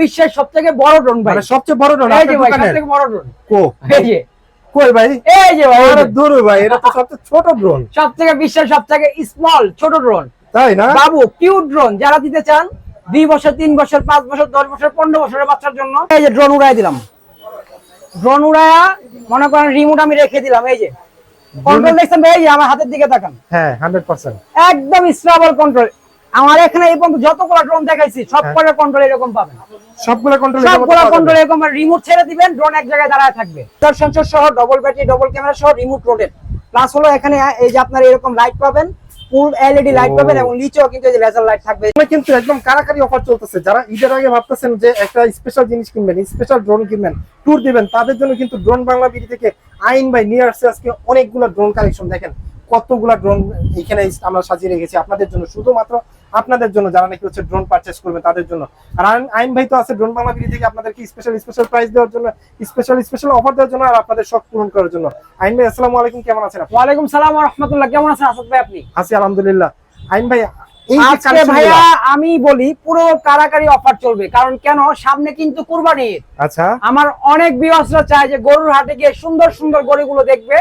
বিশ্বের সবথেকে বড় ড্রোন ভাই। মানে সবচেয়ে বড় ড্রোন এই যে ভাই দোকানে সবথেকে বড় ড্রোন কো? এই যে। কই ভাই? এই যে ভাই আরে দূর ভাই এটা তো সবচেয়ে ছোট ড্রোন সব থেকে বিশ্বের সব থেকে স্মল ছোট ড্রোন তাই না? বাবু কিউট ড্রোন যারা দিতে চান দুই বছর তিন বছর পাঁচ বছর দশ বছর পনেরো বছরের বাচ্চার জন্য। এই যে ড্রোন উড়াই দিলাম। ড্রোন উড়ায়া মনে করেন রিমোট আমি রেখে দিলাম এই যে। কন্ট্রোল দেখছেন ভাই আমার হাতের দিকে তাকান। হ্যাঁ হান্ড্রেড পার্সেন্ট একদম স্টেবল কন্ট্রোল আমার এখানে এই পর্যন্ত যতগুলো ড্রোন দেখাইছি সব হ্যাঁ। কন্ট্রোল এরকম পাবেন। সবগুলো কন্ট্রোল সবগুলো কন্ট্রোল এরকম রিমোট ছেড়ে দিবেন ড্রোন এক জায়গায় দাঁড়ায় থাকবে। তার সেন্সর সহ ডবল ব্যাটারি ডবল ক্যামেরা সহ রিমোট রোটেট প্লাস হলো এখানে এই যে আপনার এরকম লাইট পাবেন ফুল এলইডি লাইট পাবেন এবং নিচেও কিন্তু যে লেজার লাইট থাকবে। কিন্তু একদম কারাকারি অফার চলতেছে। যারা ঈদের আগে ভাবতেছেন যে একটা স্পেশাল জিনিস কিনবেন স্পেশাল ড্রোন কিনবেন ট্যুর দিবেন তাদের জন্য কিন্তু ড্রোন বাংলা বিডি থেকে আইন বাই নিয়ে আসছে আজকে অনেকগুলো ড্রোন কালেকশন দেখেন। কতগুলা ড্রোন এখানে আমরা সাজিয়ে রেখেছি আপনাদের জন্য। শুধুমাত্র আপনাদের জন্য যারা নাকি হচ্ছে ড্রোন পারচেস করবে তাদের জন্য। আর আইন- ভাই তো আছে ড্রোন বাংলা থেকে আপনাদেরকে স্পেশাল স্পেশাল প্রাইস দেওয়ার জন্য স্পেশাল স্পেশাল অফার দেওয়ার জন্য আর আপনাদের শখ পূরণ করার জন্য। আইন ভাই আসসালামু আলাইকুম কেমন আছেন আপনি? ওয়ালাইকুম সালাম ওয়া রাহমাতুল্লাহ কেমন আছেন আসাদ ভাই আপনি? আছি আলহামদুলিল্লাহ। আইন ভাই আজকে ভাইয়া আমি বলি পুরো কারাকারি অফার চলবে। কারণ কেন? সামনে কিন্তু কুরবানি আচ্ছা। আমার অনেক বিয়সরা চায় যে গরুর হাটে গিয়ে সুন্দর সুন্দর গরুগুলো দেখবে।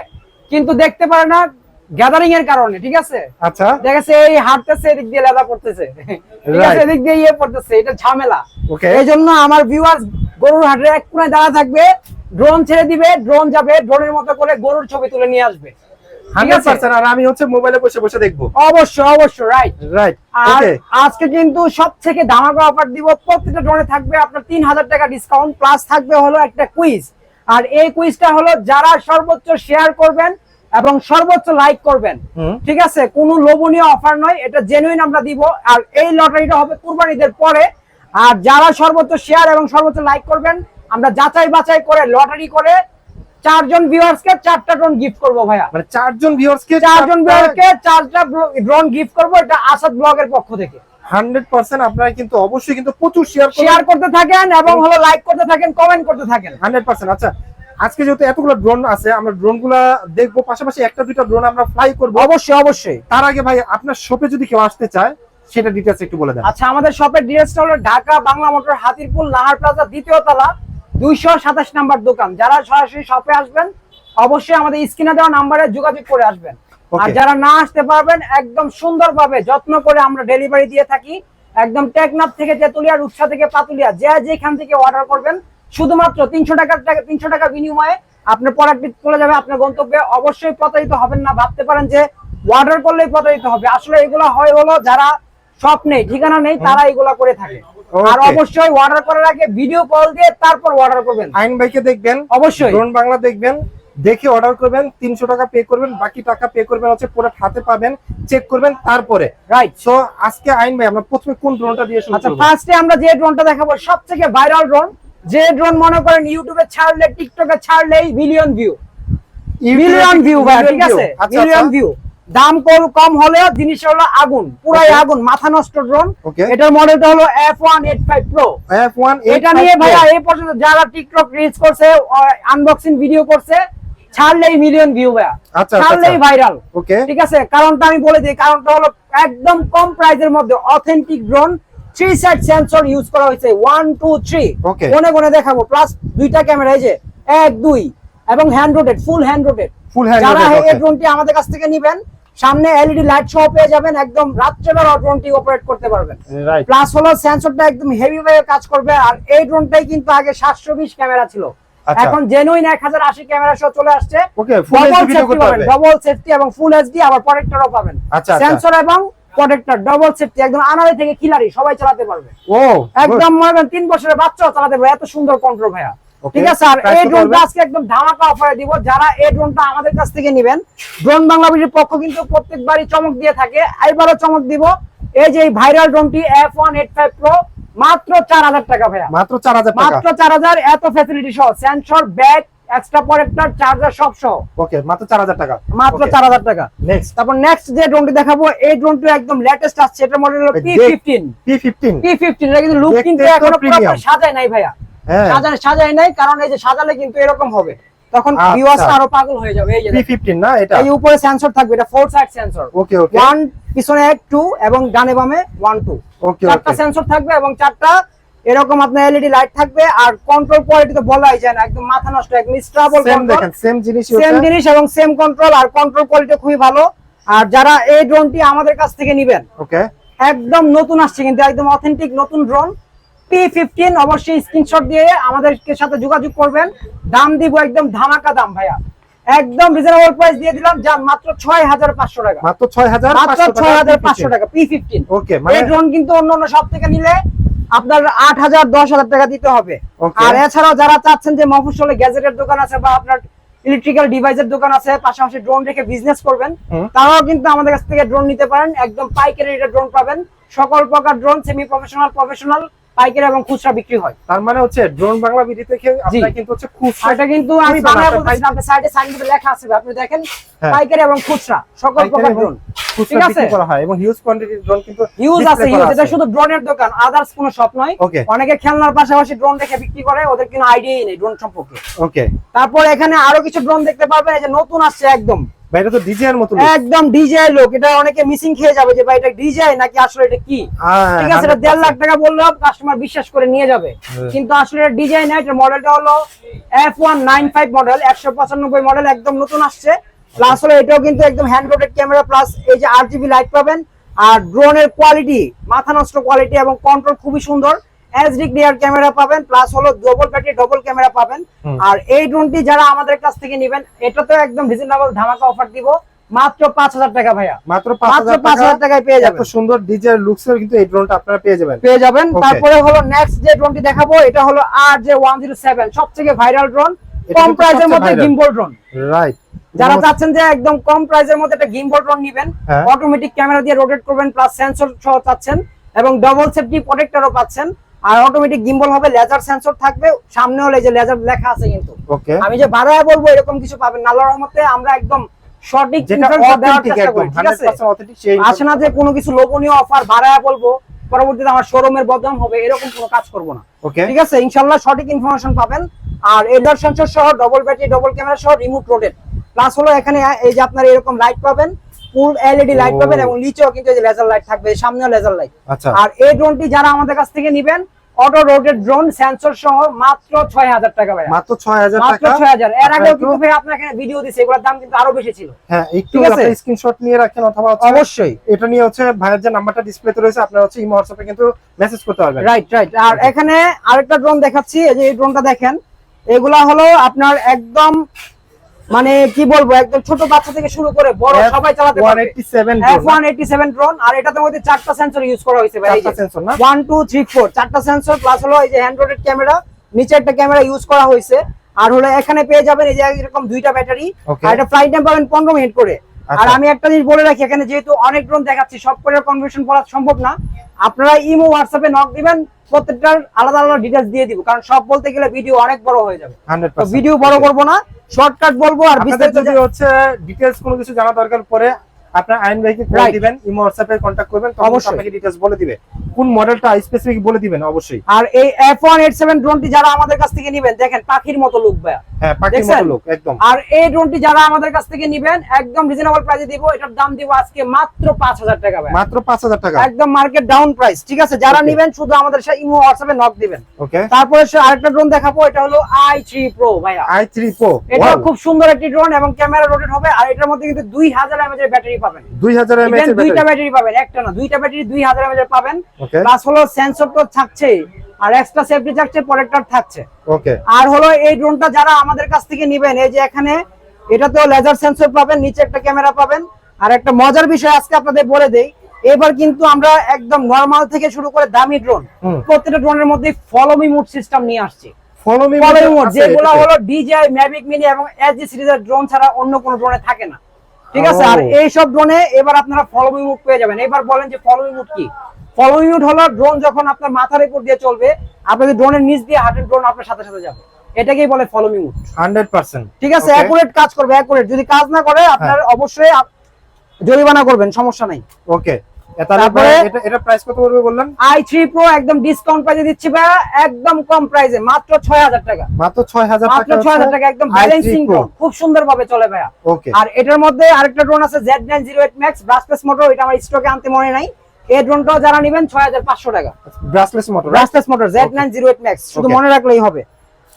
কিন্তু দেখতে পারে না গ্যাদারিং এর কারণে ঠিক আছে? আচ্ছা। দেখেছে এই হাঁটতেছে এদিক দিয়ে লেদা পড়তেছে। ঠিক আছে এদিক দিয়ে ইয়ে পড়তেছে এটা ঝামেলা। ওকে এই জন্য আমার ভিউয়ার্স গরুর হাটের এক কোনায় দাঁড়া থাকবে ড্রোন ছেড়ে দিবে ড্রোন যাবে ড্রোনের মতো করে গরুর ছবি তুলে নিয়ে আসবে। আমি হচ্ছে মোবাইলে বসে বসে দেখব। অবশ্যই অবশ্যই রাইট রাইট আর আজকে কিন্তু সব থেকে ধামাকা অফার দিব প্রত্যেকটা ড্রোনে থাকবে আপনার তিন হাজার টাকা ডিসকাউন্ট প্লাস থাকবে হলো একটা কুইজ আর এই কুইজটা হলো যারা সর্বোচ্চ শেয়ার করবেন এবং সর্বোচ্চ লাইক করবেন। ঠিক আছে? কোনো লোভনীয় অফার নয় এটা জেনুইন আমরা দিব। আর এই লটারিটা হবে কুরবানিদের পরে। আর যারা সর্বোচ্চ শেয়ার এবং সর্বোচ্চ লাইক করবেন আমরা যাচাই বাছাই করে লটারি করে চারজন ভিউয়ার্সকে চারটা ড্রোন গিফট করব ভাইয়া। মানে চারজন ভিউয়ার্স কে চারজন ভিউয়ারকে চারটা ড্রোন গিফট করব এটা আসাদ ব্লগের পক্ষ থেকে। হান্ড্রেড পার্সেন্ট আপনারা কিন্তু অবশ্যই কিন্তু প্রচুর শেয়ার শেয়ার করতে থাকেন এবং হলো লাইক করতে থাকেন কমেন্ট করতে থাকেন। হান্ড্রেড পার্সেন্ট আচ্ছা। আজকে যেহেতু এতগুলো ড্রোন আছে আমরা ড্রোনগুলা দেখব পাশাপাশি একটা দুইটা ড্রোন আমরা ফ্লাই করব। অবশ্যই অবশ্যই। তার আগে ভাই আপনার শপে যদি কেউ আসতে চায় সেটা ডিটেলস একটু বলে দেন। আচ্ছা আমাদের শপের ডিরেক্টটা হলো ঢাকা বাংলা মোটর হাতিরপুল নাহার প্লাজা দ্বিতীয় তলা দুইশো সাতাশ নাম্বার দোকান। যারা সরাসরি শপে আসবেন অবশ্যই আমাদের স্ক্রিনে দেওয়া নাম্বারে যোগাযোগ করে আসবেন। আর যারা না আসতে পারবেন একদম সুন্দরভাবে যত্ন করে আমরা ডেলিভারি দিয়ে থাকি। একদম টেকনাফ থেকে তেতুলিয়া রূপসা থেকে পাতুলিয়া যে যেখান থেকে অর্ডার করবেন শুধুমাত্র তিনশো টাকার তিনশো টাকা বিনিময়ে আপনার প্রোডাক্টটি চলে যাবে আপনার গন্তব্যে। অবশ্যই প্রতারিত হবেন না ভাবতে পারেন যে অর্ডার করলেই প্রতারিত হবে। আসলে এগুলো হয় হলো যারা শপ নেই ঠিকানা নেই তারা এগুলা করে থাকে। আর অবশ্যই অর্ডার করার আগে ভিডিও কল দিয়ে তারপর অর্ডার করবেন। আইন ভাইকে দেখবেন অবশ্যই। ড্রোন বাংলা দেখবেন দেখে অর্ডার করবেন তিনশো টাকা পে করবেন বাকি টাকা পে করবেন হচ্ছে প্রোডাক্ট হাতে পাবেন চেক করবেন তারপরে। রাইট সো আজকে আইন ভাই আমরা প্রথমে কোন ড্রোনটা দিয়ে আচ্ছা ফার্স্টে আমরা যে ড্রোনটা দেখাবো সব থেকে ভাইরাল ড্রোন যে ড্রোন মনে করেন ইউটিউবে ছাড়লে টিকটকে ছাড়লেই মিলিয়ন ভিউ মিলিয়ন ভিউ ভাই ঠিক আছে? আচ্ছা, মিলিয়ন ভিউ দাম কম কম হলেও জিনিস হলো আগুন পুরাই আগুন মাথা নষ্ট ড্রোন. এটার মডেলটা হলো F one eight five pro এটা নিয়ে ভাইয়া এই পর্যন্ত যারা টিকটক রিলস করছে আনবক্সিং ভিডিও করছে ছাড়লেই মিলিয়ন ভিউ ভাইয়া। আচ্ছা, ছাড়লেই আচ্ছা। ভাইরাল ওকে ঠিক আছে? কারণটা আমি বলে দিই কারণটা হলো একদম কম প্রাইসের মধ্যে authentic drone three side sensor use করা হয়েছে। One two three. কোনে কোনে দেখাবো। প্লাস দুইটা ক্যামেরা এই যে এক দুই এবং hand rotated full hand rotated full hand যারা এই ড্রোনটি আমাদের কাছ থেকে নিবেন সামনে এলইডি লাইট সহ পেয়ে যাবেন একদম রাত্রেবেলা ড্রোনটি অপারেট করতে পারবেন। প্লাস হলো সেন্সরটা একদম হেভি ভাবে কাজ করবে আর এই ড্রোনটাই কিন্তু আগে সাতশো বিশ ক্যামেরা ছিল। আচ্ছা। এখন জেনুইন এক হাজার আশি ক্যামেরা সহ চলে আসছে। ডবল সেফটি এবং ফুল এইচডি আবার প্রোটেক্টরও পাবেন। আচ্ছা, আচ্ছা। সেন্সর এবং প্রোটেক্টর ডবল সেফটি একদম আনারে থেকে কিলারি সবাই চালাতে পারবে। ও একদম মনে করেন তিন বছরের বাচ্চাও চালাতে পারবে এত সুন্দর কন্ট্রোল ভাইয়া। ঠিক আছে Price এই ড্রোনটা আজকে একদম ধামাকা অফারে দিব যারা এই ড্রোনটা আমাদের কাছ থেকে নেবেন ড্রোন বাংলাদেশের পক্ষ কিন্তু প্রত্যেকবারই চমক দিয়ে থাকে এবারও চমক দিব। এই যে viral ড্রোনটি F one eight five pro মাত্র চার হাজার টাকা ভাইয়া। মাত্র চার হাজার মাত্র চার হাজার এত ফ্যাসিলিটি সহ sensor bag extra protector charger সব সহ ওকে মাত্র চার হাজার টাকা। মাত্র চার হাজার টাকা। নেক্সট তারপর নেক্সট যে ড্রোনটি দেখাবো এই ড্রোনটি একদম লেটেস্ট আসছে এটা মডেল হলো P fifteen P fifteen P fifteen এটা কিন্তু লুক কিন্তু এখনও proper সাজায় নাই ভাইয়া। হ্যাঁ। সাজায় সাজায় নাই কারণ এই যে সাজালে কিন্তু এরকম হবে। তখন আচ্ছা। ভিউয়ার্স আরও পাগল হয়ে যাবে এই যে পি ফিফটিন না এটা? এই উপরে সেন্সর থাকবে এটা four side sensor okay okay one পিছনে এক টু এবং ডানে বামে ওয়ান টু ওকে চারটা সেন্সর থাকবে এবং চারটা এরকম আপনার এলইডি লাইট থাকবে আর কন্ট্রোল কোয়ালিটি তো বলাই যায় না একদম মাথা নষ্ট একদম স্ট্রাবল সেম দেখেন সেম জিনিসই সেম জিনিস এবং সেম কন্ট্রোল আর কন্ট্রোল কোয়ালিটি খুবই ভালো। আর যারা এই ড্রোনটি আমাদের কাছ থেকে নিবেন ওকে একদম নতুন আসছে কিন্তু একদম অথেন্টিক নতুন ড্রোন পি ফিফটিন অবশ্যই স্ক্রিনশট দিয়ে আমাদেরকে সাথে যোগাযোগ করবেন। দাম দিব একদম ধামাকা দাম ভাইয়া। একদম রিজনেবল প্রাইস দিয়ে দিলাম যা মাত্র ছয় হাজার পাঁচশো টাকা। মাত্র 6500 মাত্র ছয় হাজার পাঁচশো টাকা পি ফিফটিন ওকে মানে এই ড্রোন কিন্তু অন্য অন্য সব থেকে নিলে আপনার আট হাজার দশ হাজার টাকা দিতে হবে। আর এছাড়াও যারা চাচ্ছেন যে মফস্বলে গ্যাজেটের দোকান আছে বা আপনার ইলেকট্রিক্যাল ডিভাইসের দোকান আছে পাশাপাশি ড্রোন রেখে বিজনেস করবেন তারাও কিন্তু আমাদের কাছ থেকে ড্রোন নিতে পারেন। একদম পাইকারি রেটে ড্রোন পাবেন। সকল প্রকার ড্রোন সেমি প্রফেশনাল প্রফেশনাল পাইকারি এবং খুচরা বিক্রি হয়। তার মানে হচ্ছে ড্রোন বাংলা বিডি থেকে আপনারা কিন্তু হচ্ছে খুচরা এটা কিন্তু আমি বাংলা বলতেছি আপনার সাইডে সাইনবোর্ডে লেখা আছে আপনি দেখেন হ্যাঁ। পাইকারি এবং খুচরা সকল প্রকার ড্রোন ঠিক আছে? করা হয় এবং হিউজ কোয়ান্টিটির ড্রোন কিন্তু ইউজ আছে করা এটা শুধু ড্রোনের দোকান আদার্স কোনো শপ নয়। অনেকে খেলনার পাশাপাশি ড্রোন রেখে বিক্রি করে ওদের কোনো আইডিয়াই নেই ড্রোন সম্পর্কে। ওকে তারপর এখানে আরও কিছু ড্রোন দেখতে পারবেন এই যে নতুন আসছে একদম। ভাই এটা তো ডিজে মতো একদম ডিজাই লোক এটা অনেকে মিসিং খেয়ে যাবে যে ভাই এটা ডিজাই নাকি আসলে এটা কি? হ্যাঁ, ঠিক আছে এটা দেড় লাখ টাকা বললেও কাস্টমার বিশ্বাস করে নিয়ে যাবে। হ্যাঁ। কিন্তু আসলে এটা ডিজাইন না এটা মডেলটা হলো F one nine five model একশো পঁচানব্বই মডেল একদম নতুন আসছে। প্লাস হলো এটাও কিন্তু একদম হ্যান্ড রোটেড ক্যামেরা প্লাস এই যে আট জিবি লাইট পাবেন আর ড্রোনের কোয়ালিটি মাথা নষ্ট কোয়ালিটি এবং কন্ট্রোল খুবই সুন্দর। এসডি ক্লিয়ার ক্যামেরা পাবেন প্লাস হলো ডবল ব্যাটারি ডবল ক্যামেরা পাবেন। আর এই ড্রোনটি যারা আমাদের কাছ থেকে নেবেন এটাতেও একদম রিজনেবল ধামাকা অফার দিব মাত্র পাঁচ হাজার টাকা ভাইয়া। মাত্র পাঁচ হাজার টাকায় পেয়ে যাবেন। সুন্দর ডিজে লুকস এর কিন্তু এই ড্রোনটা আপনারা পেয়ে যাবেন। পেয়ে যাবেন। তারপরে হলো নেক্সট যে ড্রোনটি দেখাবো এটা হলো আর যে ওয়ান জিরো সেভেন সব থেকে ভাইরাল ড্রোন কম সবচেয়ে মধ্যে গিম্বল ড্রোন রাইট যারা চাচ্ছেন যে একদম কম প্রাইসের মধ্যে একটা গিম্বল ড্রোন নেবেন। অটোমেটিক ক্যামেরা দিয়ে রোটেট করবেন প্লাস সেন্সর সহ চাচ্ছেন এবং ডবল সেফটি প্রোটেক্টরও পাচ্ছেন আর অটোমেটিক গিম্বল হবে লেজার সেন্সর থাকবে সামনে হলে যে লেজার লেখা আছে কিন্তু। ওকে আমি যে বাড়ায় বলব এরকম কিছু পাবেন আল্লাহর রহমতে আমরা একদম সঠিক যেটা দেওয়ার চেষ্টা করি, ঠিক আছে? 100% অথেন্টিক সেই আসে না যে কোনো কিছু লোভনীয় অফার বাড়ায় বলব পরবর্তীতে আমার শোরুমের বদনাম হবে এরকম কোনো কাজ করব না। ঠিক আছে? ইনশাল্লাহ সঠিক ইনফরমেশন পাবেন। আর এডার সেন্সর সহ ডবল ব্যাটারি ডবল ক্যামেরা সহ রিমোট রোটেড প্লাস হলো এখানে এই যে আপনার এরকম লাইট পাবেন ফুল এলইডি লাইট পাবেন এবং নিচেও কিন্তু যে লেজার লাইট থাকবে সামনেও লেজার লাইট আচ্ছা। আর এই ড্রোনটি যারা আমাদের কাছ থেকে নেবেন অটো রোটেড ড্রোন সেন্সর সহ মাত্র ছয় হাজার টাকা ভাই মাত্র 6000 টাকা? ছয় হাজার। এর আগেও একটু- কিন্তু ভাই এখানে ভিডিও দিচ্ছে এগুলোর দাম কিন্তু আরও বেশি ছিল। হ্যাঁ একটু? আপনি স্ক্রিনশট নিয়ে রাখেন অথবা অবশ্যই। এটা নিয়ে হচ্ছে ভাইয়ের যে নাম্বারটা ডিসপ্লেতে রয়েছে আপনারা হচ্ছে ইমো হোয়াটসঅ্যাপে কিন্তু মেসেজ করতে পারবেন। রাইট রাইট আর এখানে আরেকটা ড্রোন দেখাচ্ছি এই যে এই ড্রোনটা দেখেন। এগুলা হলো আপনার একদম মানে কি বলব একদম ছোট বাচ্চা থেকে শুরু করে বড় সবাই চালাতে পারে 187 F one eighty seven drone আর এটাতে মধ্যে চারটা সেন্সর ইউজ করা হয়েছে ভাই চারটা সেন্সর না? ওয়ান টু থ্রি ফোর চারটা সেন্সর প্লাস হলো এই যে হ্যান্ড রোটেড ক্যামেরা নিচে একটা ক্যামেরা ইউজ করা হয়েছে। আর হলো এখানে পেয়ে যাবেন এই যে এরকম দুইটা ব্যাটারি. আর এটা ফ্লাইট টাইম পাবেন পনেরো মিনিট করে। আর আচ্ছা। আমি একটা জিনিস বলে রাখি এখানে যেহেতু অনেক ড্রোন দেখাচ্ছি সব করে কনভেশন করা সম্ভব না। আপনারা ইমো হোয়াটসঅ্যাপে নক দিবেন প্রত্যেকটার আলাদা আলাদা ডিটেলস দিয়ে দিব কারণ সব বলতে গেলে ভিডিও অনেক বড় হয়ে যাবে। তো ভিডিও বড় করব না শর্টকাট বলব আর বিস্তারিত যদি হচ্ছে ডিটেলস কোনো কিছু জানা দরকার পড়ে আপনার আইন ভাইকে কল দিবেন ইমো হোয়াটসঅ্যাপে কন্টাক্ট করবেন তখন আপনাকে ডিটেইলস বলে দিবে। কোন মডেলটা স্পেসিফিক বলে দিবেন? অবশ্যই। আর এই এফ ওয়ান এইট সেভেন ড্রোনটি যারা আমাদের কাছ থেকে নেবেন দেখেন পাখির মতো লুক ভাইয়া। হ্যাঁ পাখির মতো লোক একদম। আর এই ড্রোনটি যারা আমাদের কাছ থেকে নিবেন একদম রিজনেবল প্রাইসে দিব এটার দাম দিব আজকে মাত্র পাঁচ হাজার টাকা ভাই মাত্র 5000 টাকা। একদম মার্কেট ডাউন প্রাইস ঠিক আছে? যারা. নিবেন শুধু আমাদের সাথে ইমো হোয়াটসঅ্যাপে নক দিবেন। ওকে তারপরে সে আরেকটা ড্রোন দেখাবো এটা হলো আই থ্রি প্রো ভাইয়া। I3 Pro এটা খুব সুন্দর একটি ড্রোন এবং ক্যামেরা রোটেট হবে আর এটার মধ্যে কিন্তু দুই হাজার এর ব্যাটারি পাবেন। 2000 এর দুইটা ব্যাটারি পাবেন একটা না দুইটা ব্যাটারি দুই হাজার এমএচ এর পাবেন। প্লাস হলো সেন্সর তো থাকছে আর এক্সট্রা সেফটি থাকছে প্রোটেক্টর থাকছে। ওকে আর হলো এই ড্রোনটা যারা আমাদের কাছ থেকে নিবেন এই যে এখানে এটাতেও লেজার সেন্সর পাবেন নিচে একটা ক্যামেরা পাবেন। আর একটা মজার বিষয় আজকে আপনাদের বলে দেই এবার কিন্তু আমরা একদম নরমাল থেকে শুরু করে দামি ড্রোন প্রত্যেকটা ড্রোনের মধ্যে ফলো মি মুড সিস্টেম নিয়ে আসছি। ফলো মি ফলো মুড যেগুলো হলো ডিজিআই ম্যাভিক মিনি এবং এসজি সিরিজের ড্রোন ছাড়া অন্য কোনো ড্রোনে থাকে না। ঠিক আছে? আর এই সব ড্রোনে এবার আপনারা ফলোমি মুড পেয়ে যাবেন। এবার বলেন যে ফলোমি মুড কি? ফলোমি মুড হলো ড্রোন যখন আপনার মাথার উপর দিয়ে চলবে আপনি ড্রোনের নিচ দিয়ে হাঁটেন ড্রোন আপনার সাথে সাথে যাবে। এটাকেই বলে ফলোমি মুড 100% ঠিক আছে. অ্যাকুরেট কাজ করবে অ্যাকুরেট যদি কাজ না করে আপনার অবশ্যই জরিমানা করবেন সমস্যা নাই। ওকে। এটা এটা প্রাইস কত পড়বে বললেন? আই থ্রি একদম ডিসকাউন্ট প্রাইসে দিচ্ছি ভাইয়া একদম কম প্রাইসে মাত্র ছয় হাজার টাকা। মাত্র 6000 টাকা ছয় হাজার টাকা একদম ব্যালেন্সিং খুব সুন্দর চলে ভাইয়া। আর এটার মধ্যে আরেকটা ড্রোন আছে মোটর এটা আমার স্টকে আনতে মনে নাই। এই ড্রোনটাও যারা নেবেন টাকা। ব্রাসলেস মোটর ব্রাসলেস শুধু মনে রাখলেই হবে।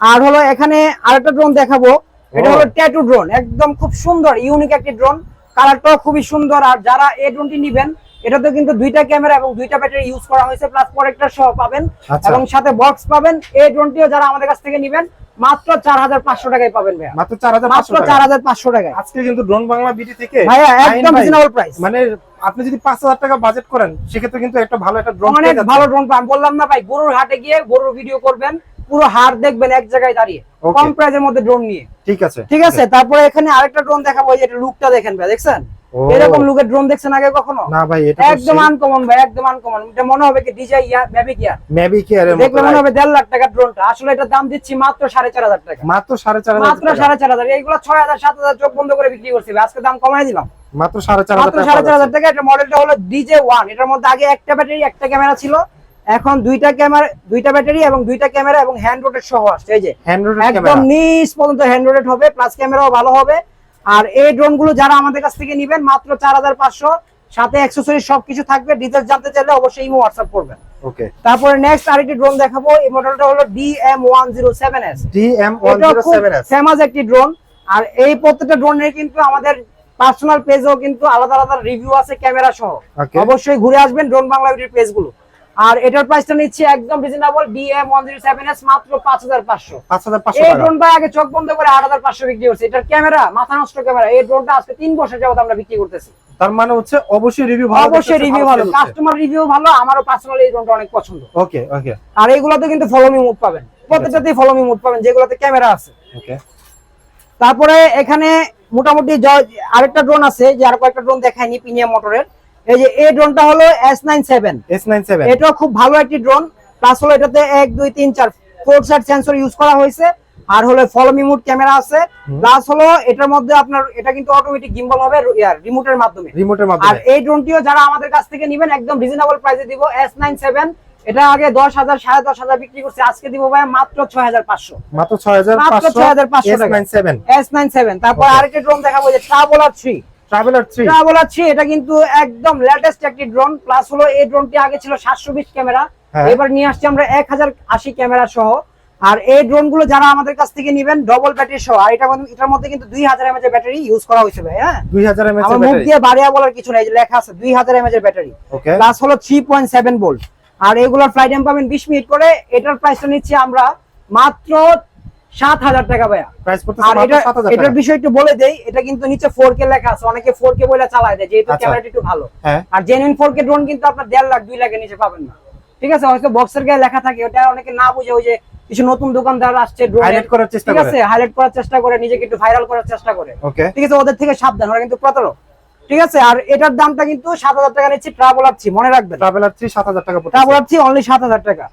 আর হলো এখানে আরেকটা ড্রোন দেখাবো এটা. হলো ট্যাটু ড্রোন একদম খুব সুন্দর ইউনিক একটি ড্রোন কালারটাও খুবই সুন্দর আর যারা এই ড্রোনটি নিবেন এটাতে কিন্তু দুইটা ক্যামেরা এবং দুইটা ব্যাটারি ইউজ করা হয়েছে প্লাস প্রোটেক্টর সহ পাবেন আচ্ছা। এবং সাথে বক্স পাবেন। এই ড্রোনটিও যারা আমাদের কাছ থেকে নিবেন মাত্র চার হাজার পাঁচশো টাকায় পাবেন ভাইয়া। মাত্র চার হাজার মাত্র চার হাজার পাঁচশো টাকায়। আজকে কিন্তু ড্রোন বাংলা বিডি থেকে ভাইয়া একদম রিজনেবল প্রাইস মানে আপনি যদি পাঁচ হাজার টাকা বাজেট করেন সেক্ষেত্রে কিন্তু একটা ভালো একটা ড্রোন অনেক ভালো ড্রোন পান বললাম না ভাই গরুর হাটে গিয়ে গরুর ভিডিও করবেন পুরো হাট দেখবেন এক জায়গায় দাঁড়িয়ে. কম প্রাইসের মধ্যে ড্রোন নিয়ে। ঠিক আছে। ঠিক আছে? তারপরে এখানে আরেকটা ড্রোন দেখাবো এই যে এটা লুকটা দেখেন ভাই দেখছেন। এরকম লুকের ড্রোন দেখছেন আগে কখনো? না ভাই এটা একদম আনকমন ভাই একদম আনকমন এটা মনে হবে কি ডিজাই ইয়া বেবি গিয়ার মেবি কি আরে দেখলে মনে হবে দেড় লাখ টাকার ড্রোনটা আসলে এটার দাম দিচ্ছি মাত্র সাড়ে চার হাজার টাকা। মাত্র সাড়ে চার মাত্র হাজার সাড়ে চার হাজার। এইগুলো ছয় হাজার সাত হাজার চোখ বন্ধ করে বিক্রি করছি আজকে দাম কমাই দিলাম। মাত্র সাড়ে চার হাজার মাত্র টাকা টাকা। এটা মডেলটা হলো ডিজে ওয়ান এটার মধ্যে আগে একটা ব্যাটারি একটা ক্যামেরা ছিল। এখন দুইটা ক্যামেরা দুইটা ব্যাটারি এবং দুইটা ক্যামেরা এবং হ্যান্ড রোটেট সহ আসছে। এই যে হ্যান্ড্রয়েড একদম ক্যামেরা নিচ পর্যন্ত হ্যান্ড রোটেট হবে প্লাস ক্যামেরাও ভালো হবে। আর এই ড্রোনগুলো যারা আমাদের কাছ থেকে নিবেন মাত্র চার হাজার পাঁচশো সাথে অ্যাক্সেসরি সবকিছু থাকবে। ডিটেলস জানতে চাইলে অবশ্যই ইমো হোয়াটসঅ্যাপ করবেন। ওকে তারপরে নেক্সট আরেকটি ড্রোন দেখাবো। এই মডেলটা হলো DM one zero seven S DM one এটা জিরো খুব সেভেন এস ফেমাস একটি ড্রোন আর এই প্রত্যেকটা ড্রোনের কিন্তু আমাদের পার্সোনাল পেজেও কিন্তু আলাদা আলাদা রিভিউ আছে ক্যামেরা সহ। অবশ্যই ঘুরে আসবেন ড্রোন বাংলা ভিডিওর পেজগুলো। আর এটার প্রাইসটা নিচ্ছি একদম reasonable DM one zero seven S মাত্র পাঁচ হাজার পাঁচশো। পাঁচ হাজার পাঁচশো এই ড্রোনটা আগে চোখ বন্ধ করে আট হাজার পাঁচশো বিক্রি করছে। এটার ক্যামেরা মাথা নষ্ট ক্যামেরা এই ড্রোনটা আজকে তিন বছর যাবত আমরা বিক্রি করতেছি। তার মানে হচ্ছে অবশ্যই রিভিউ ভালো অবশ্যই রিভিউ ভালো কাস্টমার রিভিউ ভালো আমারও পার্সোনালি এই ড্রোনটা অনেক পছন্দ। ওকে ওকে আর এইগুলোতে কিন্তু ফলো মি মুড পাবেন। প্রত্যেকটাতেই ফলো মি মুড পাবেন যেগুলোতে ক্যামেরা আছে। ওকে তারপরে এখানে মোটামুটি আরেকটা ড্রোন আছে যে আর কয়েকটা ড্রোন দেখায়নি পিনিয়া মোটরের এই যে এই ড্রোনটা হলো S nine seven S nine seven এটাও খুব ভালো একটি ড্রোন। প্লাস হলো এটাতে এক দুই তিন চার ফোর সাইড সেন্সর ইউজ করা হয়েছে। আর হলো ফলো মি মুড ক্যামেরা আছে। প্লাস হলো এটার মধ্যে আপনার এটা কিন্তু অটোমেটিক গিম্বল হবে রিমোটের মাধ্যমে। রিমোটের মাধ্যমে। আর এই ড্রোনটিও যারা আমাদের কাছ থেকে নেবেন একদম রিজনেবল প্রাইসে দিব। এস নাইন সেভেন এটা আগে দশ হাজার সাড়ে দশ হাজার বিক্রি করছে। আজকে দিব ভাই মাত্র ছয় হাজার পাঁচশো। মাত্র ছয় হাজার মাত্র পাঁচশো 6,500 এস। নাইন সেভেন তারপর. আরেকটি ড্রোন দেখাবো যে ট্রাভেলার থ্রি ট্রাভেলার ট্রাভেলার এটা কিন্তু একদম লেটেস্ট একটি ড্রোন প্লাস হলো এই ড্রোনটি আগে ছিল সাতশো বিশ ক্যামেরা। হ্যাঁ। এবার নিয়ে আসছি আমরা এক হাজার আশি ক্যামেরা সহ। আর এই ড্রোনগুলো যারা আমাদের কাছ থেকে নিবেন ডবল ব্যাটারি সহ আর এটা এটার মধ্যে কিন্তু ব্যাটারি ইউজ করা হয়েছে ভাই হ্যাঁ? মুখ দিয়ে বাড়িয়া বলার কিছু নাই যে লেখা আছে এর ব্যাটারি প্লাস হলো ভোল্ট আর এগুলোর ফ্লাইট টাইম পাবেন বিশ মিনিট করে। এটার প্রাইসটা নিচ্ছি আমরা মাত্র সাত হাজার টাকা ভাইয়া। এটার বিষয় একটু বলে দেই এটা কিন্তু নিচে ফোর কে লেখা আছে অনেকে ফোর কে বলে চালায় দেয় যেহেতু আচ্ছা। ক্যামেরাটা একটু ভালো। হ্যাঁ। আর জেনুইন ফোর কে ড্রোন কিন্তু আপনার দেড় লাখ দুই লাখের নিচে পাবেন না। ঠিক আছে? হয়তো বক্সের গায়ে লেখা থাকে ওটা অনেকে না বুঝে ওই যে কিছু নতুন দোকানদার আসছে হাইলাইট করার চেষ্টা ঠিক আছে? হাইলাইট করার চেষ্টা করে নিজেকে একটু ভাইরাল করার চেষ্টা করে। ঠিক আছে? ওদের থেকে সাবধান ওরা কিন্তু প্রতারক। ঠিক আছে? আর এটার দামটা কিন্তু সাত হাজার টাকা নিচ্ছি ট্রাভেলার মনে রাখবেন। ট্রাভেলার সাত হাজার টাকা ট্রাভেলার অনলি সাত হাজার টাকা।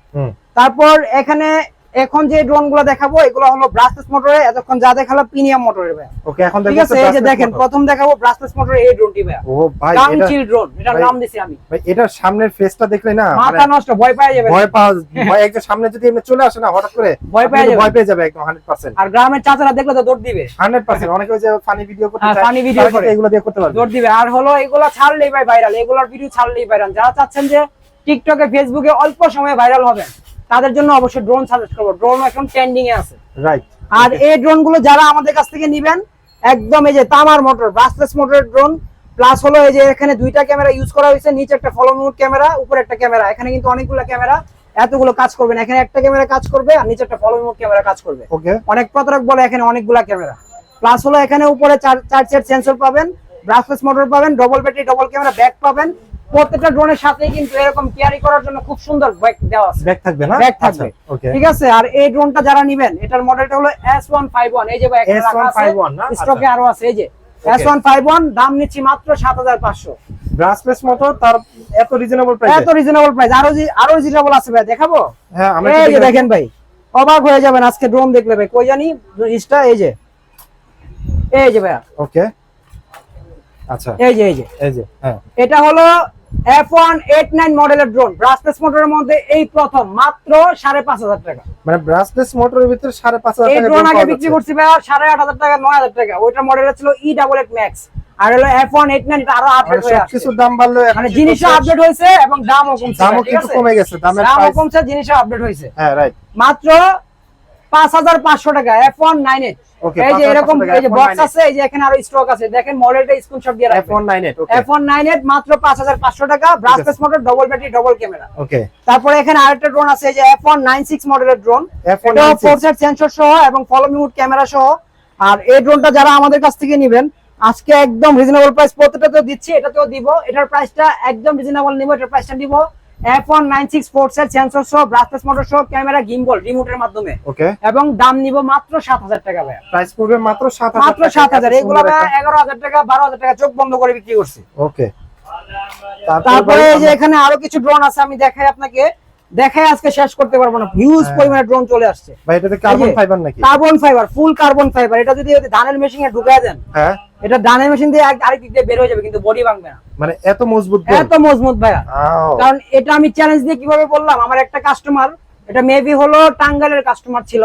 তারপর এখানে এখন যে ড্রোনগুলো দেখাবো এগুলো হলো ব্রাসলেস মোটরে এতক্ষণ যা দেখাল প্রিমিয়াম মোটরের ভাই। ওকে এখন ঠিক আছে? এই যে দেখেন প্রথম দেখাবো ব্রাসলেস মোটর এই ড্রোনটি ভাই। ও ভাই এটা ড্রোন এটার নাম দিছি আমি। ভাই এটার সামনের ফেসটা দেখলে না মানে মাথা নষ্ট ভয় পাওয়া যাবে। ভয় পাওয়া ভয় একদম সামনে যদি এমনি চলে আসে না হঠাৎ করে ভয় আপনি যাবে। ভয় পেয়ে যাবে একদম হান্ড্রেড পার্সেন্ট আর গ্রামের চাচারা দেখলে তো দৌড় দিবে। হান্ড্রেড পার্সেন্ট অনেকে ওই যে ফানি ভিডিও করতে হ্যাঁ, চায় তারা কিন্তু করে। এগুলো দিয়ে করতে পারবে। দৌড় দিবে। আর হলো এগুলো ছাড়লেই ভাই ভাইরাল এগুলোর ভিডিও ছাড়লেই ভাইরাল যারা চাচ্ছেন যে টিকটকে ফেসবুকে অল্প সময়ে ভাইরাল হবেন তাদের জন্য অবশ্যই ড্রোন সাজেস্ট করব। ড্রোন এখন ট্রেন্ডিং এ আছে। রাইট আর এই ড্রোনগুলো যারা আমাদের কাছ থেকে নিবেন একদম এই যে তামার মোটর ব্রাসলেস মোটরের ড্রোন প্লাস হলো এই যে এখানে দুইটা ক্যামেরা ইউজ করা হয়েছে নিচে একটা ফলো মুড ক্যামেরা উপরে একটা ক্যামেরা এখানে কিন্তু অনেকগুলো ক্যামেরা এতগুলো কাজ করবে না। এখানে একটা ক্যামেরা কাজ করবে আর নিচে একটা ফলো মুড ক্যামেরা কাজ করবে। ওকে অনেক প্রতারক বলে এখানে অনেকগুলা ক্যামেরা প্লাস হলো এখানে উপরে চার চার সেট সেন্সর পাবেন ব্রাসলেস মোটর পাবেন double battery double camera back পাবেন প্রত্যেকটা ড্রোনের সাথেই কিন্তু এরকম ক্যারি করার জন্য খুব সুন্দর ব্যাক দেওয়া আছে। ব্যাক থাকবে না? ব্যাক থাকবে। ঠিক আছে? আর এই ড্রোনটা যারা নিবেন এটার মডেলটা হলো এস ওয়ান ফাইভ ওয়ান এই যে ভাই এখানে রাখা আছে S151 স্টকে আচ্ছা। আরও আছে এই যে এস ওয়ান ফাইভ ওয়ান দাম নিচ্ছি মাত্র সাত হাজার পাঁচশো। ব্রাসলেস মোটর তার এত রিজনেবল প্রাইস এত রিজনেবল প্রাইস আরও আরও রিজনেবল আছে ভাই দেখাবো? হ্যাঁ আমরা এই যে দেখেন ভাই অবাক হয়ে যাবেন আজকে ড্রোন দেখলে ভাই কই জানি? ইসটা এই যে। এই যে ভাইয়া। ওকে আচ্ছা। এই যে এই যে। এই যে হ্যাঁ। এটা হলো এফ ওয়ান এইট নাইন মডেলের ড্রোন ব্রাসলেস মোটরের মধ্যে এই প্রথম মাত্র সাড়ে পাঁচ হাজার টাকা। মানে ব্রাসলেস মোটরের ভিতরে সাড়ে পাঁচ হাজার টাকা ড্রোন আগে বিক্রি করছি ভাই সাড়ে আট হাজার টাকা নয় হাজার টাকা। ওইটার মডেল ছিল ই ডাবল এইট ম্যাক্স আর হলো এফ ওয়ান এইট নাইন আরও মানে আপডেট হয়ে আসছে। সবকিছুর দাম বাড়লো মানে জিনিসও আপডেট হয়েছে এবং দামও কমছে দামও কিন্তু কমে গেছে দামের দামও কমছে জিনিসও আপডেট হয়েছে। হ্যাঁ রাইট মাত্র পাঁচ হাজার পাঁচশো টাকা এফ ওয়ান নাইন এইট এই যে এরকম এই যে বক্স আছে এই যে এখানে আরও স্টক আছে দেখেন মডেলটা স্ক্রিনশট দিয়ে রাখবেন। One nine eight okay F one nine eight মাত্র পাঁচ হাজার পাঁচশো টাকা brushless motor double battery double camera okay তারপরে এখানে আরেকটা ড্রোন আছে এই যে এফ ওয়ান নাইন সিক্স মডেলের ড্রোন এটা সেন্সর সহ এবং ফলো মিউট ক্যামেরা সহ। আর এই ড্রোনটা যারা আমাদের কাছ থেকে নেবেন আজকে একদম রিজনেবল প্রাইস প্রত্যেকটা তো দিচ্ছি এটাতেও দিব। এটার প্রাইসটা একদম রিজনেবল নিব এটার প্রাইসটা দিব F one nine six force এর সেন্সর সহ ব্রাসলেস মোটর সহ ক্যামেরা গিম্বল রিমোটের মাধ্যমে। ওকে এবং দাম নিব মাত্র সাত হাজার টাকা ভাই প্রাইস পড়বে মাত্র সাত মাত্র সাত হাজার। এগুলো এগারো হাজার টাকা বারো হাজার টাকা চোখ বন্ধ করে বিক্রি করছি। ওকে তারপরে এই যে এখানে আরও কিছু ড্রোন আছে আমি দেখাই আপনাকে। দেখাই আজকে শেষ করতে পারব না। হিউজ হ্যাঁ। পরিমাণে ড্রোন চলে আসছে। ভাই এটাতে কার্বন ফাইবার নাকি? Carbon fibre full carbon fibre এটা যদি ধানের মেশিনে ঢুকায় দেন হ্যাঁ। এটা ধানের মেশিন দিয়ে এক- আরেক দিক দিয়ে বের হয়ে যাবে কিন্তু বডি ভাঙবে না। মানে এত মজবুত এত মজবুত ভাইয়া। কারণ এটা আমি চ্যালেঞ্জ দিয়ে কীভাবে বললাম আমার একটা কাস্টমার এটা মেবি হলো টাঙ্গাইলের কাস্টমার ছিল।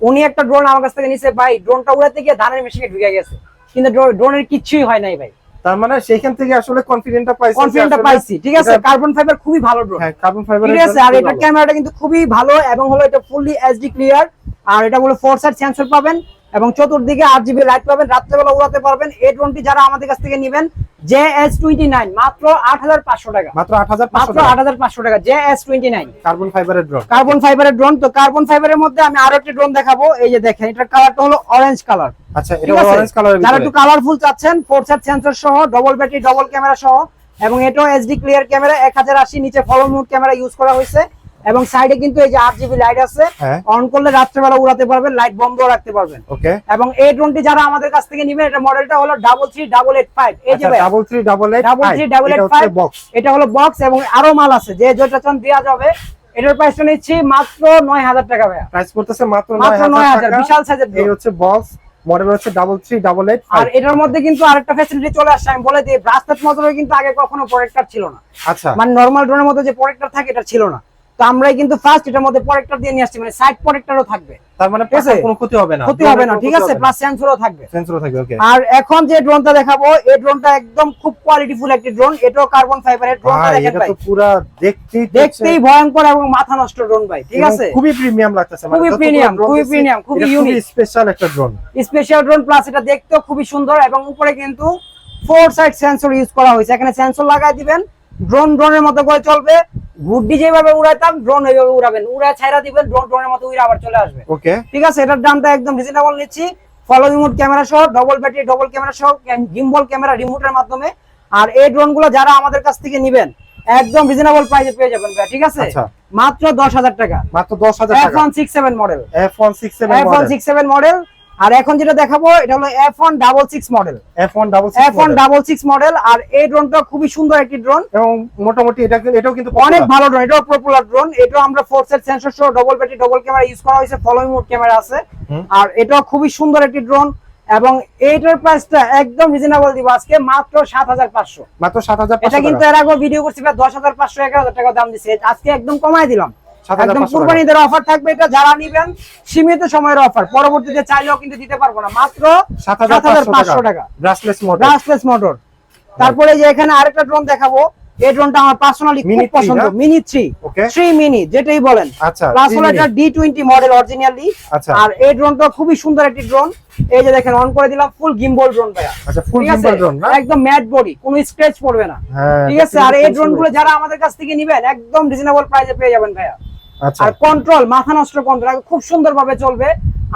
উনি একটা ড্রোন আমার কাছ থেকে নিছে ভাই ড্রোনটা উড়াতে গিয়ে ধানের মেশিনে ঢুকে গেছে। কিন্তু ড্রোনের কিচ্ছুই হয় নাই ভাই। তার মানে সেইখান থেকে আসলে কনফিডেন্টটা পাইছি কনফিডেন্টটা পাইছি ঠিক আছে? কার্বন ফাইবার খুবই ভালো ব্রো হ্যাঁ কার্বন ফাইবার ঠিক আছে? আর এটা ক্যামেরাটা কিন্তু খুবই ভালো এবং হলো এটা ফুললি এইচডি ক্লিয়ার আর এটা হলো ফোর সাইড সেন্সর পাবেন। এবং চতুর্দিকে আট জিবি লাইট পাবেন রাত্রেবেলা উড়াতে পারবেন। এই ড্রোনটি যারা আমাদের কাছ থেকে নেবেন জে এস টোয়েন্টি নাইন মাত্র আট হাজার পাঁচশো টাকা। মাত্র 8500 মাত্র আট হাজার পাঁচশো টাকা J S twenty nine carbon ফাইবারের ড্রোন কার্বন ফাইবারের ড্রোন তো কার্বন ফাইবারের মধ্যে আমি আরও একটি ড্রোন দেখাবো। এই যে দেখেন এটার কালারটা হলো অরেঞ্জ কালার আচ্ছা এটা অরেঞ্জ কালারের যারা একটু কালারফুল চাচ্ছেন ফোর সাইড সেন্সর সহ ডবল ব্যাটারি ডবল ক্যামেরা সহ এবং এটাও এইচডি ক্লিয়ার ক্যামেরা এক হাজার আশি নিচে ফলো মোড ক্যামেরা ইউজ করা হয়েছে। এবং সাইডে কিন্তু এই যে আট জিবি লাইট আছে হ্যাঁ। অন করলে রাত্রেবেলা উড়াতে পারবেন লাইট বন্ধ রাখতে পারবেন। ওকে। এবং এই ড্রোনটি যারা আমাদের কাছ থেকে নিবেন এটা মডেলটা হলো double three double eight five এই যে double three double eight double three double eight five box এটা হলো বক্স এবং আরও মাল আছে যে যেটা চান দেওয়া যাবে। এটার প্রাইসটা নিচ্ছি মাত্র নয় হাজার টাকা ভাইয়া। প্রাইস করতেছে মাত্র নয় হাজার বিশাল সাইজের এই হচ্ছে বক্স মডেল হচ্ছে ডাবল থ্রি ডাবল এইট আর এটার মধ্যে কিন্তু আরেকটা ফ্যাসিলিটি চলে আসছে আমি বলে দিই ব্রাসলেট মোটরে কিন্তু আগে কখনো প্রোটেক্টর ছিল না। আচ্ছা। মানে নরমাল ড্রোনের মধ্যে যে প্রোটেক্টর থাকে এটা ছিল না। তো আমরাই কিন্তু ফার্স্ট এটার মধ্যে প্রোটেক্টর দিয়ে নিয়ে আসছি মানে সাইড প্রোটেক্টরও থাকবে। তার মানে? পাখার কোনো ক্ষতি হবে না। ক্ষতি হবে না ঠিক আছে? প্লাস সেন্সরও থাকবে। সেন্সরও থাকবে ওকে আর এখন যে ড্রোনটা দেখাবো এই ড্রোনটা একদম খুব কোয়ালিটিফুল একটি ড্রোন এটাও কার্বন ফাইবারের ড্রোনটা ভাই এটা তো পুরা দেখতেই দেখতেই ভয়ঙ্কর এবং মাথা নষ্ট ড্রোন ভাই ঠিক আছে? খুবই প্রিমিয়াম লাগতেছে খুবই premium, খুবই premium, খুবই unique। স্পেশাল একটা ড্রোন স্পেশাল ড্রোন প্লাস এটা দেখতেও খুবই সুন্দর এবং উপরে কিন্তু ফোর সাইড সেন্সর ইউজ করা হয়েছে। এখানে সেন্সর লাগাই দিবেন ড্রোন ড্রোনের মতো করে চলবে। গুড্ডি যেভাবে উড়াইতাম ড্রোন ওইভাবে উড়াবেন। উড়ায় ছাইরা দিবেন ড্রোন ড্রোনের মতো উড়ে আবার চলে আসবে। ওকে ঠিক আছে? এটার দামটা একদম রিজনেবল নিচ্ছি। ফলো রিমোট ক্যামেরা সহ ডবল ব্যাটারি ডবল ক্যামেরা সহ গিম্বল ক্যামেরা রিমোটের মাধ্যমে। আর এই ড্রোনগুলো যারা আমাদের কাছ থেকে নেবেন একদম রিজনেবল প্রাইসে পেয়ে যাবেন ভাই, ঠিক আছে? আচ্ছা। মাত্র দশ হাজার টাকা। মাত্র দশ হাজার এফ টাকা one six seven model F one six seven F one six seven model আর এখন যেটা দেখাবো এটা হলো F one double six model F one double F one double six model আর এই ড্রোনটা খুবই সুন্দর একটি ড্রোন এবং মোটামুটি এটা এটাও কিন্তু অনেক ভালো ড্রোন এটাও পপুলার ড্রোন এটাও আমরা ফোর সেট সেন্সর সহ double battery double camera use করা হয়েছে ফলোইং মোড ক্যামেরা আছে। আর এটাও খুবই সুন্দর একটি ড্রোন এবং এইটার প্রাইসটা একদম রিজনেবল দিব আজকে মাত্র সাত হাজার পাঁচশো। মাত্র সাত হাজার এটা কিন্তু এর আগে ভিডিও করছি প্রায় দশ হাজার পাঁচশো এগারো হাজার টাকা দাম দিচ্ছে আজকে একদম কমাই দিলাম। 7,500 একদম কুরবানিদের অফার থাকবে এটা যারা নিবেন সীমিত সময়ের অফার পরবর্তীতে চাইলেও কিন্তু দিতে পারব না। মাত্র সাত হাজার 7,500 পাঁচশো টাকা। ব্রাসলেস মডেল ব্রাসলেস মোটর তারপরে যে এখানে আরেকটা ড্রোন দেখাবো। এই ড্রোনটা আমার পার্সোনালি খুব পছন্দ। Mini three Okay. Three mini যেটাই বলেন। আচ্ছা প্লাস তিন হলো এটা ডি টোয়েন্টি মডেল অরিজিনালি আচ্ছা। আর এই ড্রোনটা খুবই সুন্দর একটি ড্রোন এই যে দেখেন অন করে দিলাম ফুল গিম্বল ড্রোন ভাইয়া। আচ্ছা ফুল সিম্পল ড্রোন না? একদম ম্যাট বডি কোনো স্ক্র্যাচ পড়বে না। হ্যাঁ ঠিক আছে? আর এই ড্রোনগুলো যারা আমাদের কাছ থেকে নিবেন একদম রিজনেবল প্রাইসে পেয়ে যাবেন ভাইয়া। আর কন্ট্রোল মাথা নষ্ট কন্ট্রোল খুব সুন্দর ভাবে চলবে।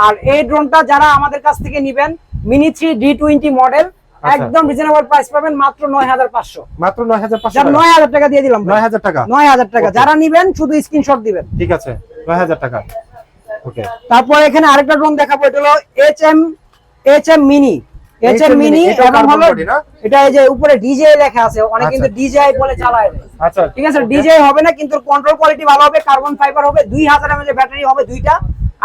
আর এই ড্রোনটা যারা আমাদের কাছ থেকে নিবেন mini three D twenty model আচ্ছা। একদম রিজনেবল প্রাইস পাবেন মাত্র নয় হাজার পাঁচশো। মাত্র নয় হাজার পাঁচশো নয় হাজার টাকা দিয়ে দিলাম নয় হাজার টাকা। নয় হাজার টাকা। যারা নিবেন শুধু স্ক্রিনশট দিবেন। ঠিক আছে নয় হাজার টাকা। ওকে তারপর এখানে আরেকটা ড্রোন দেখাবো এটা হলো H M H M mini H mini এবং হলো এটা এই যে উপরে ডিজে লেখা আছে অনেক আচ্ছা। কিন্তু বলে চালায়। আচ্ছা। ঠিক আছে? ডিজে হবে না কিন্তু কন্ট্রোল কোয়ালিটি ভালো হবে কার্বন ফাইবার হবে দুই হাজার এমএজ ব্যাটারি হবে দুইটা।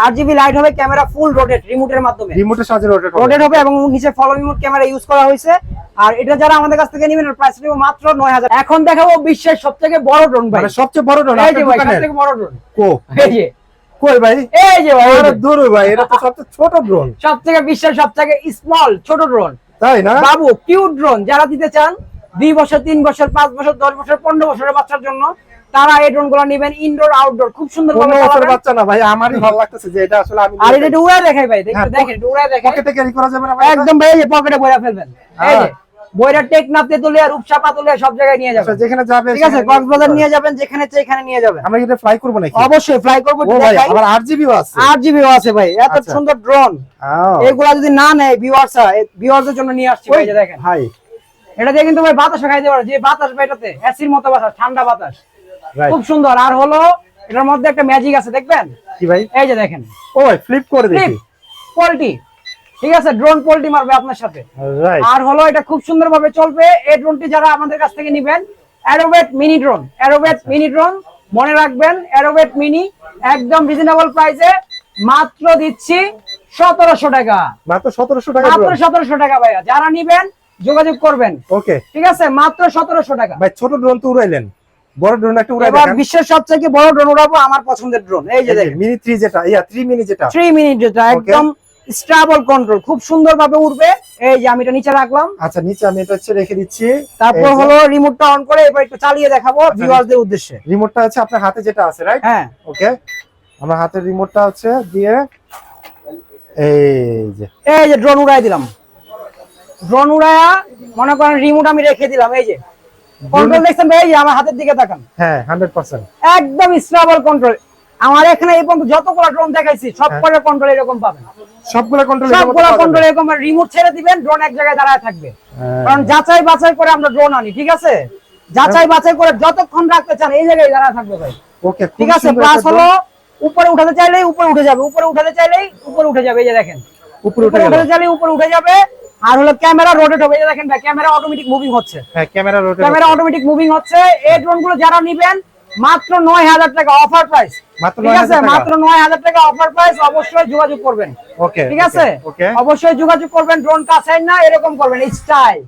আট জিবি লাইট হবে ক্যামেরা ফুল রোটেট রিমোটের মাধ্যমে। রিমোটের সাহায্যে রোটেট রোটেট হবে এবং নিচে ফলো রিমোট ক্যামেরা ইউজ করা হয়েছে। আর এটা যারা আমাদের কাছ থেকে নেবেন প্রাইস নেব মাত্র নয় হাজার। এখন দেখাবো বিশ্বের সব থেকে বড় ড্রোন ভাই। মানে সবচেয়ে বড় ড্রোন এই যে আপনার ভাই সব থেকে বড় ড্রোন কো? এই যে। কই ভাই? এই যে ভাই দূর ভাই এটা তো সবচেয়ে ছোট ড্রোন সব থেকে বিশ্বের সব থেকে স্মল ছোট ড্রোন তাই না? বাবু কিউট ড্রোন যারা দিতে চান দুই বছর তিন বছর পাঁচ বছর দশ বছর পনেরো বছরের বাচ্চার জন্য তারা এই ড্রোনগুলো নিবেন ইনডোর আউটডোর খুব সুন্দর পনেরো বছর বাচ্চা না ভাই আমারই ভালো লাগতেছে যে এটা আসলে আমি আর এটা উড়ায় দেখাই ভাই হ্যাঁ, দেখেন উড়ায় দেখাই। পকেটে ক্যারি করা যাবে না একদম ভাই এই পকেটে বইরা ফেলবেন। এই যে হ্যাঁ। বইরা তেতুলিয়া রূপসা পাতুলিয়া সব জায়গায় নিয়ে আচ্ছা, যাবেন যেখানে যাবে ঠিক আছে কক্সবাজার নিয়ে যাবেন যেখানে চাই এখানে নিয়ে যাবেন। আমরা এটা ফ্লাই করব নাকি? অবশ্যই ফ্লাই করব আবার আছে। আছে ভাই এত আচ্ছা। সুন্দর ড্রোন এগুলা যদি না নেয় জন্য নিয়ে আসছি ভাই দেখেন। ভাই। এটা দিয়ে কিন্তু ভাই বাতাস খাইতে পারে। যে বাতাস ভাই এটাতে এসির মতো বাতাস ঠান্ডা বাতাস। খুব সুন্দর। আর হলো এটার মধ্যে একটা ম্যাজিক আছে দেখবেন? কি ভাই? এই যে দেখেন। ও ভাই ফ্লিপ করে দেখি। পোল্টি ঠিক আছে ড্রোন পোল্টি মারবে আপনার সাথে। আর হলো এটা খুব সুন্দর ভাবে চলবে। এই ড্রোনটি যারা আমাদের কাছ থেকে নিবেন Aerobat mini drone Aerobat mini drone মনে রাখবেন অ্যারোবেট মিনি একদম রিজনেবল প্রাইসে মাত্র দিচ্ছি সতেরোশো টাকা। মাত্র সতেরোশো টাকা মাত্র সতেরোশো টাকা ভাইয়া যারা নিবেন যোগাযোগ করবেন। ওকে ঠিক আছে মাত্র সতেরোশো টাকা। ভাই ছোট ড্রোন তো উড়াইলেন। বড় ড্রোন একটা উড়াই এবার বিশ্বের সবচেয়ে বড় ড্রোন উড়াবো আমার পছন্দের ড্রোন এই যে দেখেন। মিনি থ্রি যেটা ইয়া থ্রি মিনি যেটা। থ্রি মিনিট যেটা একদম স্টেবল কন্ট্রোল খুব সুন্দর ভাবে উঠবে এই যে আমি এটা নিচে রাখলাম। আচ্ছা নিচে আমি এটা হচ্ছে রেখে দিচ্ছি। তারপর হলো রিমোটটা অন করে এবার একটু চালিয়ে দেখাবো ভিউয়ারদের উদ্দেশ্যে। রিমোটটা আছে আপনার হাতে যেটা আছে রাইট হ্যাঁ। ওকে আমার হাতের রিমোটটা হচ্ছে দিয়ে এই যে। এই যে ড্রোন উড়াই দিলাম। ড্রোন উড়ায়া মনে করেন রিমোট আমি রেখে দিলাম এই যে। কন্ট্রোল দেখছেন ভাই? আমার হাতের দিকে তাকান। হ্যাঁ হান্ড্রেড পার্সেন্ট একদম স্ট্রাবল কন্ট্রোল আমার এখানে এই পর্যন্ত যতগুলো ড্রোন দেখাইছি সব হ্যাঁ। কন্ট্রোল এরকম পাবেন। সবগুলো কন্ট্রোল সবগুলো কন্ট্রোল এরকম রিমোট ছেড়ে দিবেন ড্রোন এক জায়গায় দাঁড়ায় থাকবে। হ্যাঁ। কারণ যাচাই বাছাই করে আমরা ড্রোন আনি ঠিক আছে? যাচাই বাছাই করে যতক্ষণ রাখতে চান এই জায়গায় দাঁড়ায় থাকবে ভাই। ওকে ঠিক আছে? প্লাস হলো উপরে উঠাতে চাইলেই উপরে উঠে যাবে উপরে উঠাতে চাইলেই উপরে উঠে যাবে এই যে দেখেন। উপরে উঠে উঠাতে চাইলেই উপরে উঠে যাবে আর হলো ক্যামেরা রোটেট হবে এই যে দেখেন ভাই ক্যামেরা অটোমেটিক মুভিং হচ্ছে। হ্যাঁ camera rotate camera automatic moving হচ্ছে এই ড্রোনগুলো যারা নিবেন মাত্র নয় হাজার টাকা অফার প্রাইস ঠিক আছে মাত্র নয় হাজার টাকা অফার প্রাইস অবশ্যই যোগাযোগ করবেন। ওকে ঠিক আছে? অবশ্যই যোগাযোগ করবেন ড্রোন কাছেন না এরকম করবেন স্টাইল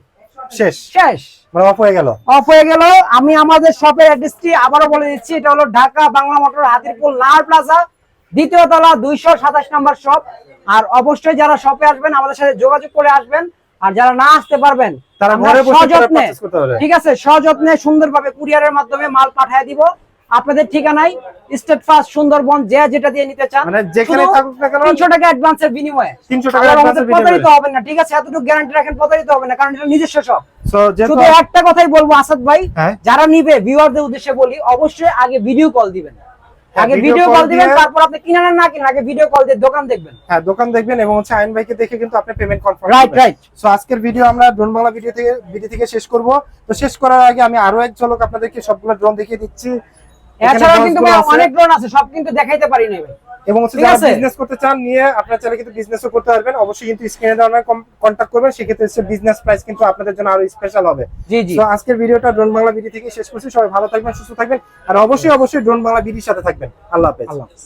শেষ। শেষ। মানে অফ হয়ে গেল? অফ হয়ে গেল। আমি আমাদের শপের অ্যাড্রেসটি আবারও বলে দিচ্ছি এটা হলো ঢাকা বাংলা মোটর হাতিরপুল লাল প্লাজা দ্বিতীয় তলা দুইশো সাতাশ নাম্বার শপ আর অবশ্যই যারা শপে আসবেন আমাদের সাথে যোগাযোগ করে আসবেন। আর যারা না আসতে পারবেন তারা সযত্নে। ঠিক আছে সযত্নে সুন্দরভাবে কুরিয়ারের মাধ্যমে মাল পাঠিয়ে দিব। আপনাদের ঠিকানায় স্টেট ফার্স্ট সুন্দরবন যে যেটা দিয়ে নিতে চান মানে যেখানে থাকুক না কেন 300 টাকা অ্যাডভান্সের বিনিময়ে। 300 টাকা এর বিনিময়ে। প্রতারিত হবেন না ঠিক আছে? এতটুকু গ্যারান্টি রাখেন প্রতারিত হবে না কারণ এটা নিজস্ব শপ সো শুধু একটা কথাই বলব আসাদ ভাই হ্যাঁ। যারা নিবে ভিউয়ারদের উদ্দেশ্যে বলি অবশ্যই আগে ভিডিও কল দিবেন। হ্যাঁ, আগে ভিডিও কল দিবেন তারপর আপনি না কিনেন আগে ভিডিও কল দিয়ে দোকান দেখবেন। হ্যাঁ দোকান দেখবেন এবং হচ্ছে আইন ভাইকে দেখে কিন্তু আপনি payment confirm right right so আজকের ভিডিও আমরা ড্রোন বাংলা ভিডিও থেকে ভিডিও থেকে শেষ করব। তো শেষ করার আগে আমি আরও এক ঝলক আপনাদেরকে সবগুলো ড্রোন দেখিয়ে দিচ্ছি। এছাড়াও কিন্তু ভাই অনেক লোন আছে সব কিন্তু দেখাইতে পারি না ভাই। এবং হচ্ছে যারা বিজনেস করতে চান নিয়ে আপনার চাইলে কিন্তু বিজনেসও করতে পারবেন। অবশ্যই কিন্তু স্ক্রিনে দেওয়া কন্ট্যাক্ট করবেন। সেক্ষেত্রে হচ্ছে বিজনেস প্রাইস কিন্তু আপনাদের জন্য আরও স্পেশাল হবে। জি জি। তো আজকের ভিডিওটা ড্রোন বাংলা বিডি থেকে শেষ করছি। সবাই ভালো থাকবেন সুস্থ থাকবেন। আর অবশ্যই অবশ্যই ড্রোন বাংলা বিডির সাথে থাকবেন। আল্লাহ হাফেজ। আল্লাহ হাফেজ।